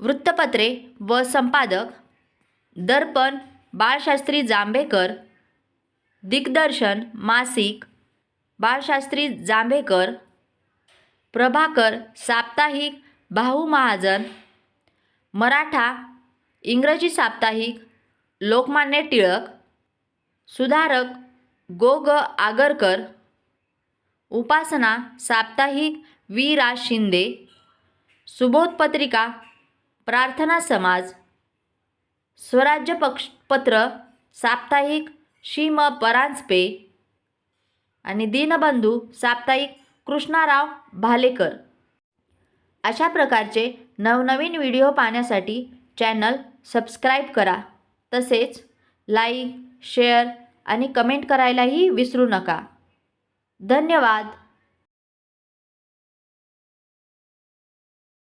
वृत्तपत्रे व संपादक दर्पण बाळशास्त्री जांभेकर दिग्दर्शन मासिक बाळशास्त्री जांभेकर प्रभाकर साप्ताहिक भाऊ महाजन मराठा इंग्रजी साप्ताहिक लोकमान्य टिळक सुधारक गो ग आगरकर उपासना साप्ताहिक वी रा शिंदे सुबोध पत्रिका प्रार्थना समाज स्वराज्य पक्ष पत्र साप्ताहिक श्रीम परांजपे आणि दीनबंधू साप्ताहिक कृष्णाराव भालेकर. अशा प्रकारचे नवनवीन व्हिडिओ पाहण्यासाठी चॅनल सबस्क्राईब करा. तसेच लाईक शेअर आणि कमेंट करायलाही विसरू नका. धन्यवाद.